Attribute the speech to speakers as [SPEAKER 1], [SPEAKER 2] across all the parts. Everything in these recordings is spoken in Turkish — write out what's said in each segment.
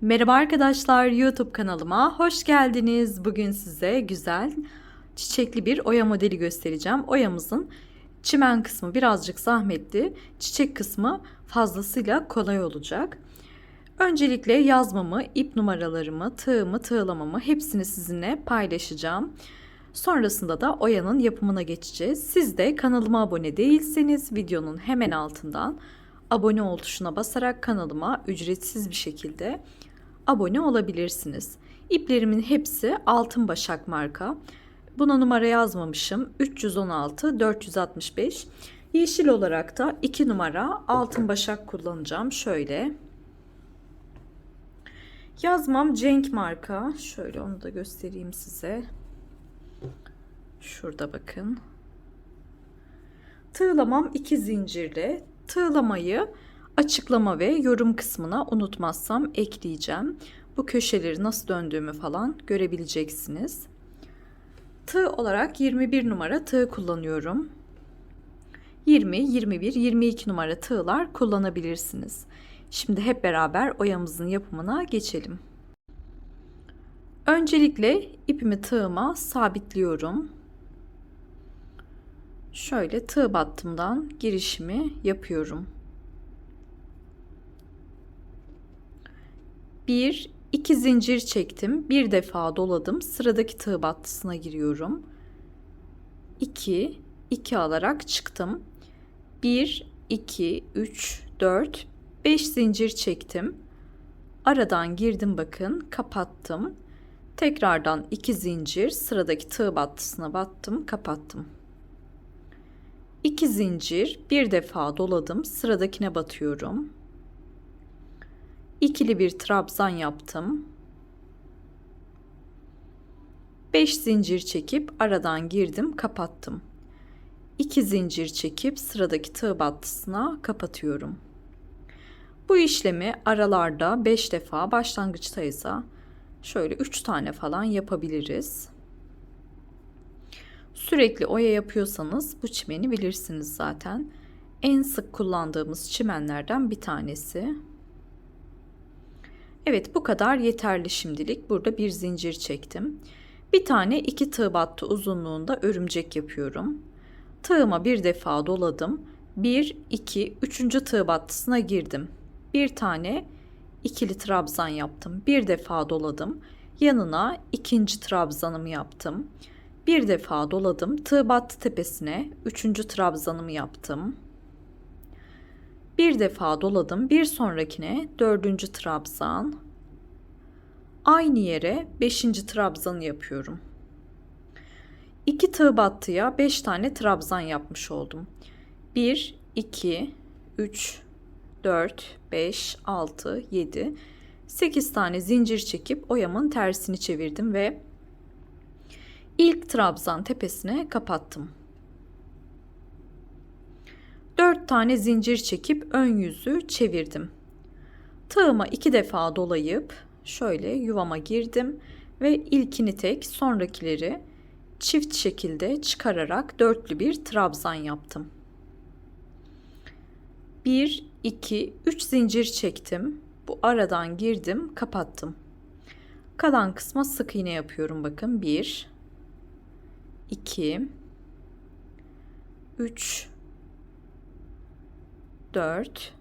[SPEAKER 1] Merhaba arkadaşlar YouTube kanalıma hoş geldiniz. Bugün size güzel çiçekli bir oya modeli göstereceğim. Oyamızın çimen kısmı birazcık zahmetli, çiçek kısmı fazlasıyla kolay olacak. Öncelikle yazmamı, ip numaralarımı, tığımı, tığlamamı hepsini sizinle paylaşacağım. Sonrasında da oyanın yapımına geçeceğiz. Siz de kanalıma abone değilseniz videonun hemen altından abone ol tuşuna basarak kanalıma ücretsiz bir şekilde abone olabilirsiniz. İplerimin hepsi altın başak marka. Buna numara yazmamışım. 316 465. Yeşil olarak da 2 numara altın başak kullanacağım. Şöyle. Yazmam Cenk marka. Şöyle onu da göstereyim size. Şurada bakın. Tığlamam 2 zincirle. Tığlamayı açıklama ve yorum kısmına unutmazsam ekleyeceğim. Bu köşeleri nasıl döndüğümü falan görebileceksiniz. Tığ olarak 21 numara tığ kullanıyorum. 20, 21, 22 numara tığlar kullanabilirsiniz. Şimdi hep beraber oyamızın yapımına geçelim. Öncelikle ipimi tığıma sabitliyorum. Şöyle tığ battımdan girişimi yapıyorum. Bir, iki zincir çektim. Bir defa doladım. Sıradaki tığ battısına giriyorum. 2, 2 alarak çıktım. 1, 2, 3, 4, 5 zincir çektim. Aradan girdim bakın, kapattım. Tekrardan 2 zincir sıradaki tığ battısına battım, kapattım. 2 zincir bir defa doladım, sıradakine batıyorum ikili bir trabzan yaptım. 5 zincir çekip aradan girdim, kapattım. 2 zincir çekip sıradaki tığ battısına kapatıyorum. Bu işlemi aralarda 5 defa başlangıçtaysa şöyle 3 tane falan yapabiliriz. Sürekli oya yapıyorsanız bu çimeni bilirsiniz zaten. En sık kullandığımız çimenlerden bir tanesi. Evet bu kadar yeterli şimdilik. Burada bir zincir çektim. Bir tane iki tığ battı uzunluğunda örümcek yapıyorum. Tığıma bir defa doladım. 1, 2, 3. tığ battısına girdim. Bir tane ikili trabzan yaptım. Bir defa doladım. Yanına ikinci trabzanımı yaptım. Bir defa doladım. Tığ battı tepesine üçüncü trabzanımı yaptım. Bir defa doladım. Bir sonrakine dördüncü trabzan. Aynı yere beşinci trabzanı yapıyorum. İki tığ battıya beş tane trabzan yapmış oldum. Bir, iki, üç, dört, beş, altı, yedi, sekiz tane zincir çekip oyamın tersini çevirdim ve ilk trabzan tepesine kapattım. 4 tane zincir çekip ön yüzü çevirdim. Tığıma iki defa dolayıp şöyle yuvama girdim ve ilkini tek sonrakileri çift şekilde çıkararak dörtlü bir trabzan yaptım. 1 2 3 zincir çektim. Bu aradan girdim, kapattım. Kalan kısma sık iğne yapıyorum bakın. 1 2 3 4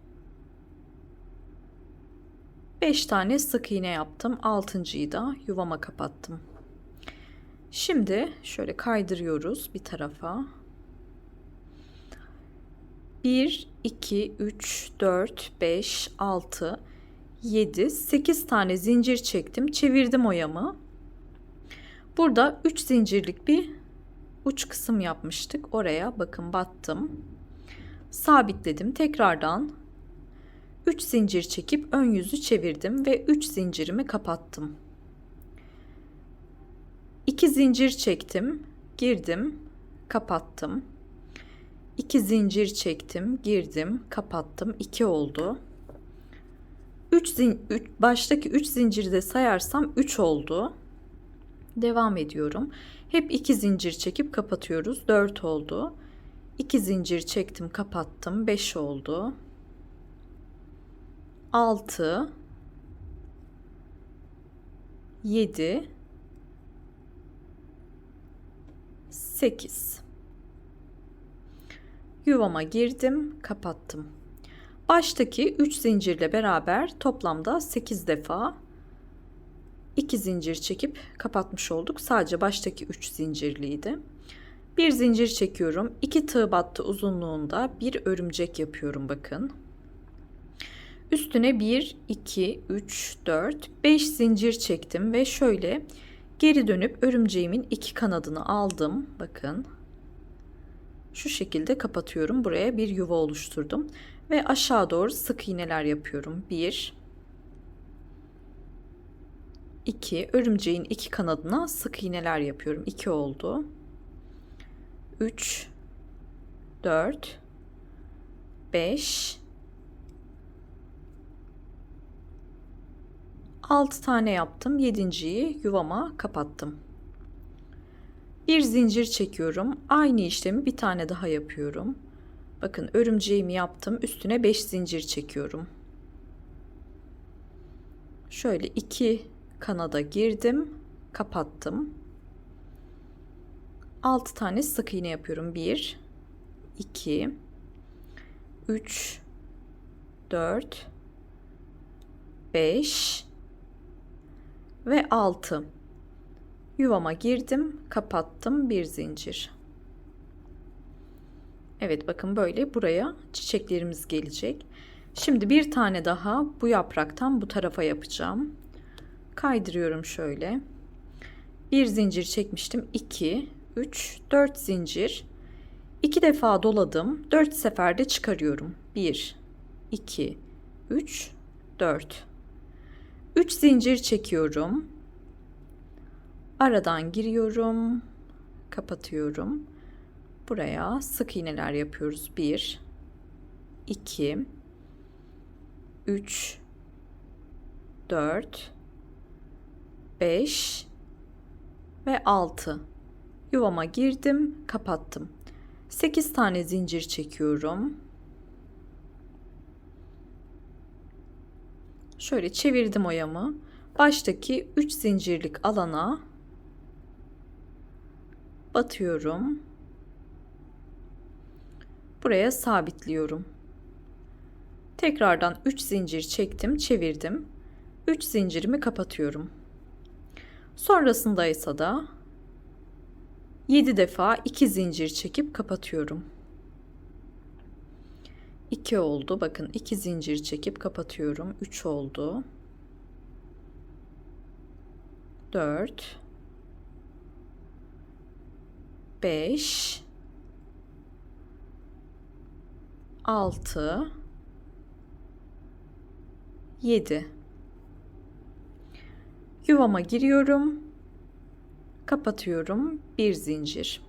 [SPEAKER 1] 5 tane sık iğne yaptım. Altıncıyı da yuvama kapattım. Şimdi şöyle kaydırıyoruz bir tarafa. 1 2 3 4 5 6 7 8 tane zincir çektim. Çevirdim oyamı. Burada 3 zincirlik bir uç kısım yapmıştık. Oraya bakın battım sabitledim. Tekrardan 3 zincir çekip ön yüzü çevirdim ve 3 zincirimi kapattım. 2 zincir çektim, girdim, kapattım. 2 zincir çektim, girdim, kapattım. 2 oldu. 3 zin üç, baştaki 3 zinciri de sayarsam 3 oldu. Devam ediyorum. Hep 2 zincir çekip kapatıyoruz. 4 oldu. 2 zincir çektim kapattım 5 oldu 6 7 8 Yuvama girdim, kapattım. Baştaki 3 zincirle beraber toplamda 8 defa 2 zincir çekip kapatmış olduk. Sadece baştaki 3 zincirliydi. Bir zincir çekiyorum. 2 tığ battı uzunluğunda bir örümcek yapıyorum bakın. Üstüne 1, 2, 3, 4, 5 zincir çektim ve şöyle geri dönüp örümceğimin iki kanadını aldım. Bakın. Şu şekilde kapatıyorum. Buraya bir yuva oluşturdum ve aşağı doğru sık iğneler yapıyorum. 1 2 örümceğin iki kanadına sık iğneler yapıyorum. 2 oldu. 3 4 5 6 tane yaptım. 7.yi yuvama kapattım. Bir zincir çekiyorum. Aynı işlemi bir tane daha yapıyorum. Bakın örümceğimi yaptım. Üstüne 5 zincir çekiyorum. Şöyle iki kanada girdim, kapattım. 6 tane sık iğne yapıyorum. 1 2 3 4 5 ve 6 yuvama girdim kapattım. Bir zincir. Evet bakın böyle buraya çiçeklerimiz gelecek. Şimdi bir tane daha bu yapraktan bu tarafa yapacağım kaydırıyorum şöyle bir zincir çekmiştim 2 3 4 zincir 2 defa doladım 4 seferde çıkarıyorum 1 2 3 4 3 zincir çekiyorum. Aradan giriyorum. Kapatıyorum. Buraya sık iğneler yapıyoruz. 1 2 3 4 5 ve 6 yuvama girdim kapattım 8 tane zincir çekiyorum Şöyle çevirdim oyamı. Baştaki 3 zincirlik alana batıyorum. Buraya sabitliyorum. Tekrardan 3 zincir çektim, çevirdim. 3 zincirimi kapatıyorum. Sonrasında ise da 7 defa 2 zincir çekip kapatıyorum. 2 oldu. Bakın 2 zincir çekip kapatıyorum. 3 oldu. 4 5 6 7 Yuvama giriyorum. Kapatıyorum. Bir zincir.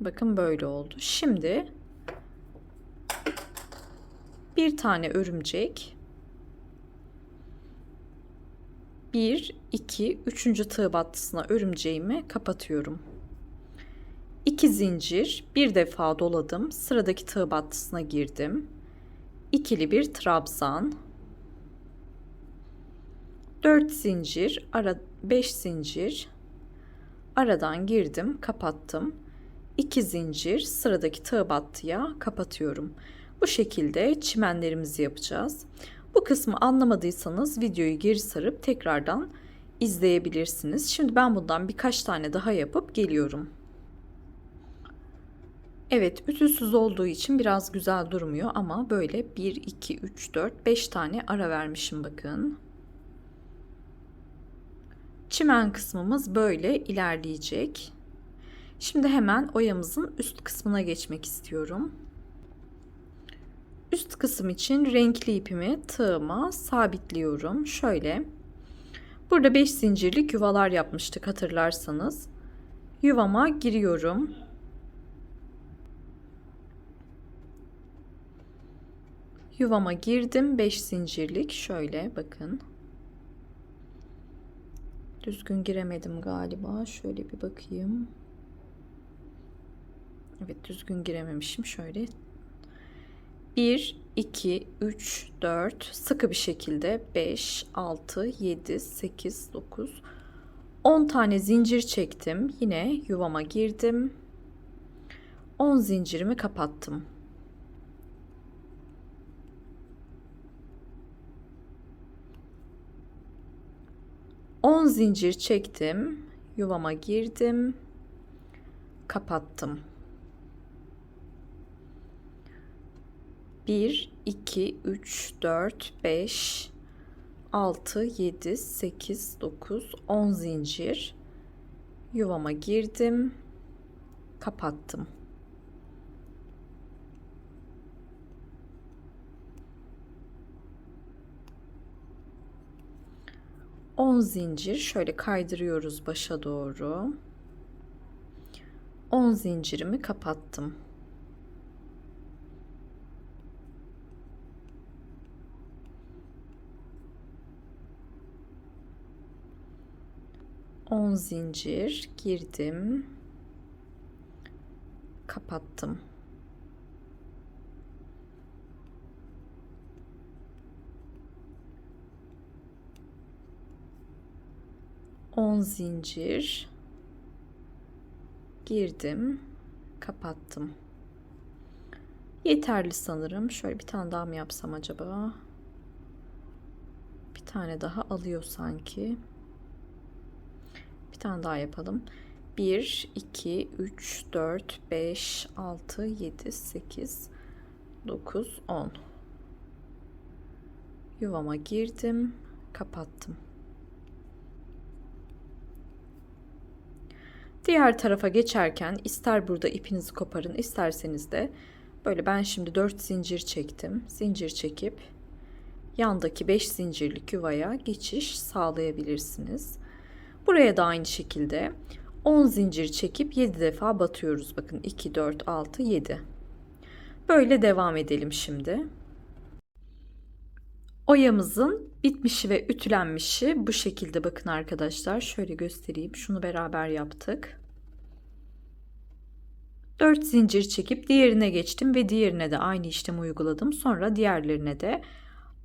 [SPEAKER 1] Bakın böyle oldu. Şimdi bir tane örümcek bir, iki, üçüncü tığ battısına örümceğimi kapatıyorum. İki zincir bir defa doladım. Sıradaki tığ battısına girdim. İkili bir trabzan. Dört zincir, ara beş zincir. Aradan girdim, kapattım. 2 zincir sıradaki tığ battıya kapatıyorum. Bu şekilde çimenlerimizi yapacağız. Bu kısmı anlamadıysanız videoyu geri sarıp tekrardan izleyebilirsiniz. Şimdi ben bundan birkaç tane daha yapıp geliyorum. Evet ütüsüz olduğu için biraz güzel durmuyor ama böyle 1, 2, 3, 4, 5 tane ara vermişim bakın. Çimen kısmımız böyle ilerleyecek. Şimdi hemen oyamızın üst kısmına geçmek istiyorum. Üst kısım için renkli ipimi tığıma sabitliyorum. Şöyle. Burada 5 zincirlik yuvalar yapmıştık hatırlarsanız. Yuvama giriyorum. Yuvama girdim 5 zincirlik şöyle bakın. Düzgün giremedim galiba. Şöyle bir bakayım. Evet düzgün girememişim. Şöyle 1, 2, 3, 4 sıkı bir şekilde 5, 6, 7, 8, 9, 10 tane zincir çektim. Yine yuvama girdim. 10 zincirimi kapattım. On zincir çektim. Yuvama girdim. Kapattım. 1, 2, 3, 4, 5, 6, 7, 8, 9, 10 zincir. Yuvama girdim. Kapattım. On zincir şöyle kaydırıyoruz başa doğru. 10 zincirimi kapattım. On zincir girdim. Kapattım. On zincir girdim, kapattım. Yeterli sanırım. Şöyle bir tane daha mı yapsam acaba? Bir tane daha alıyor sanki. Bir tane daha yapalım. 1, 2, 3, 4, 5, 6, 7, 8, 9, 10. Yuvama girdim, kapattım. Diğer tarafa geçerken ister burada ipinizi koparın isterseniz de böyle ben şimdi 4 zincir çektim. Zincir çekip yandaki 5 zincirlik yuvaya geçiş sağlayabilirsiniz. Buraya da aynı şekilde 10 zincir çekip 7 defa batıyoruz. Bakın 2, 4, 6, 7. Böyle devam edelim şimdi. Oyamızın bitmişi ve ütülenmişi bu şekilde bakın arkadaşlar. Şöyle göstereyim. Şunu beraber yaptık. 4 zincir çekip diğerine geçtim ve diğerine de aynı işlemi uyguladım. Sonra diğerlerine de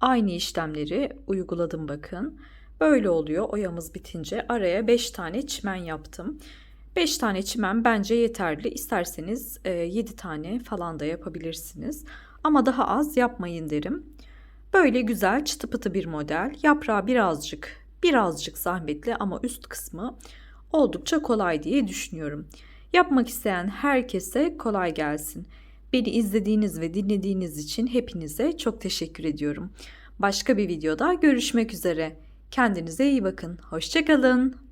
[SPEAKER 1] aynı işlemleri uyguladım bakın. Böyle oluyor oyamız bitince. Araya 5 tane çimen yaptım. 5 tane çimen bence yeterli. İsterseniz 7 tane falan da yapabilirsiniz. Ama daha az yapmayın derim. Böyle güzel çıtı pıtı bir model. Yaprağı birazcık birazcık zahmetli ama üst kısmı oldukça kolay diye düşünüyorum. Yapmak isteyen herkese kolay gelsin. Beni izlediğiniz ve dinlediğiniz için hepinize çok teşekkür ediyorum. Başka bir videoda görüşmek üzere. Kendinize iyi bakın. Hoşçakalın.